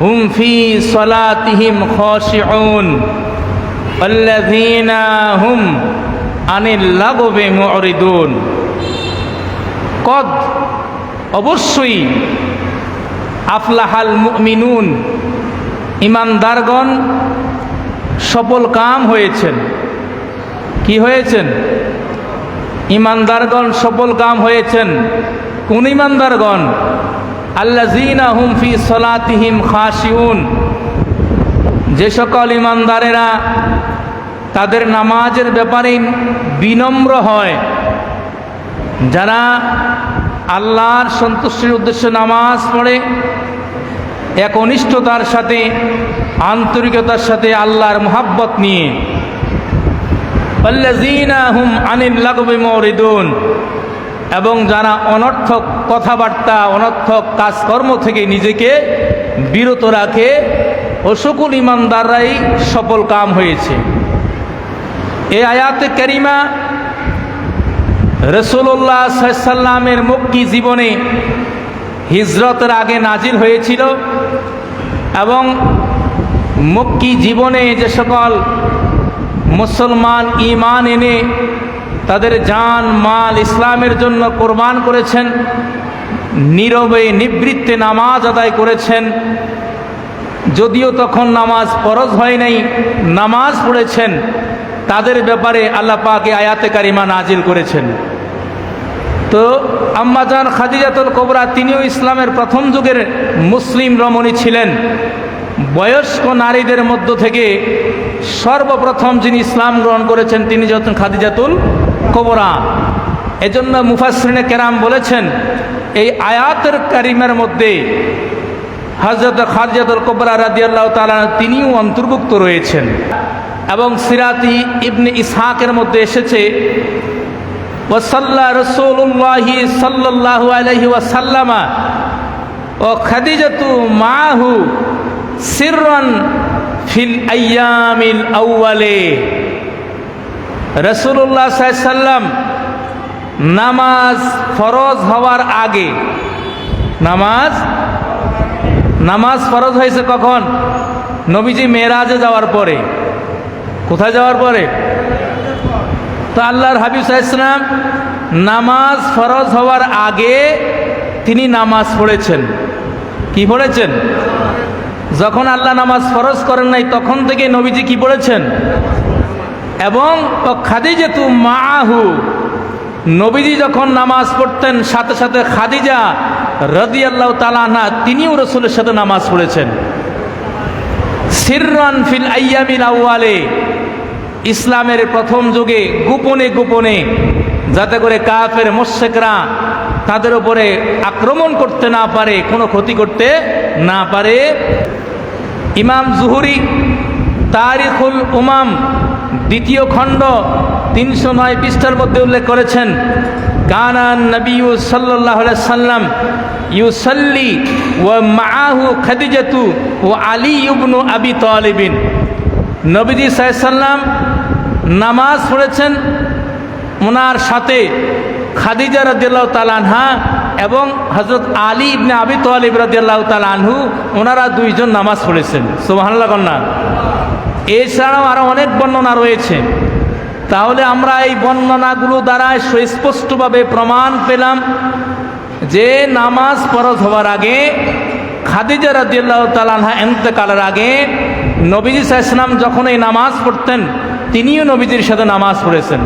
হুম ফি সলাতিহিম খশিউন الذين هم عن اللغو معرضون কদ অবশ্যই আফলাহাল মুমিনুন ইমানদারগণ সফল কাম হয়েছেন কি হয়েছেন ইমানদারগণ সফল কাম হয়েছেন কোন ইমানদারগণ আল্লাজিনা হুম ফি সলাতিহিম খাসিউন যে সকল ইমানদারেরা তাদের নামাজের ব্যাপারে বিনম্র হয়, যারা আল্লাহর সন্তুষ্টির উদ্দেশ্যে নামাজ পড়ে একনিষ্ঠতার সাথে, আন্তরিকতার সাথে আল্লাহর মোহাব্বত নিয়ে। আনিল লাগবে মরিদুন। এবং যারা অনর্থক কথাবার্তা, অনর্থক কাজকর্ম থেকে নিজেকে বিরত রাখে, ও সকল ইমানদাররাই সফল কাম হয়েছে। এ আয়াতে ক্যারিমা রসুল্লাহ সাল্লামের মক্কি জীবনে হিজরতের আগে নাজির হয়েছিল এবং মক্কি জীবনে যে সকল মুসলমান ইমান এনে তাদের জান, মাল ইসলামের জন্য কোরবান করেছেন, নীরবে নিবৃত্তে নামাজ আদায় করেছেন। যদিও তখন নামাজ ফরজ হয় নাই, নামাজ পড়েছেন, তাদের ব্যাপারে আল্লাহ পাকে আয়াতে কারিমা নাজিল করেছেন। তো আম্মাজান খাদিজাতুল কোবরা তিনিও ইসলামের প্রথম যুগের মুসলিম রমণী ছিলেন। বয়স্ক নারীদের মধ্য থেকে সর্বপ্রথম যিনি ইসলাম গ্রহণ করেছেন, তিনি যখন খাদিজাতুল কোবরা এজন্য মুফাসরিনে কেরাম বলেছেন, এই আয়াতের কারিমের মধ্যে হজরত খাদিজাতুল কোবরা রাদিয়াল্লাহ তালা তিনিও অন্তর্ভুক্ত রয়েছেন। এবং সিরাতি ইবনে ইসহাকের মধ্যে এসেছে ওসাল্লা রসুল্লাহি সাল্লাহু আলহি ওয়াসাল্লামা ও খাদিজাতু মাহু সিরন ফিল আয়ামিল আউ্বালে রসুল্লাহ সাল্লাম নামাজ ফরজ হওয়ার আগে, নামাজ নামাজ ফরজ হয়েছে কখন? নবীজি মেয়েরাজে যাওয়ার পরে। কোথায় যাওয়ার পরে? তো আল্লাহর হাবিব ইসলাম নামাজ ফরজ হওয়ার আগে তিনি নামাজ পড়েছেন। কি পড়েছেন? যখন আল্লাহ নামাজ ফরজ করেন নাই, তখন থেকে নবীজি কি পড়েছেন? এবং খাদিজা তু মাহু নবীজি যখন নামাজ পড়তেন, সাথে সাথে খাদিজা রদি আল্লাহ তালানা তিনিও রসুলের সাথে নামাজ পড়েছেন। সিররান ফিল আয়ামিল আউয়ালে, ইসলামের প্রথম যুগে গোপনে গোপনে যাতে করে কাফের মোশেকরা তাদের উপরে আক্রমণ করতে না পারে, কোনো ক্ষতি করতে না পারে। ইমাম জুহুরি, তারিখুল উমাম দ্বিতীয় খণ্ড তিনশো নয় পৃষ্ঠার মধ্যে উল্লেখ করেছেন কানান নবী সাল্লাহ সাল্লাম ইউসল্লি ও মাহু খাদিজাতু ও আলী ইবনু আবি তালিবিন। নবীজি সাল্লাম নামাজ পড়েছেন ওনার সাথে খাদিজা রদিয়াল্লাহ তালানহা এবং হজরত আলী ইবনে আবি তোয়ালিব রদিয়াল্লাহ তালানহু ওনারা দুইজন নামাজ পড়েছেন। সুবাহান্লাহ কন্যা। এছাড়াও আরও অনেক বর্ণনা রয়েছে। তাহলে আমরা এই বর্ণনাগুলো দ্বারা সুস্পষ্টভাবে প্রমাণ পেলাম যে নামাজ ফরজ হওয়ার আগে খাদিজা রাদিয়াল্লাহ তালানহা এন্তেকালের আগে নবীজি সাহসলাম যখন এই নামাজ পড়তেন, তিনিও নবীজির সাথে নামাজ পড়েছেন।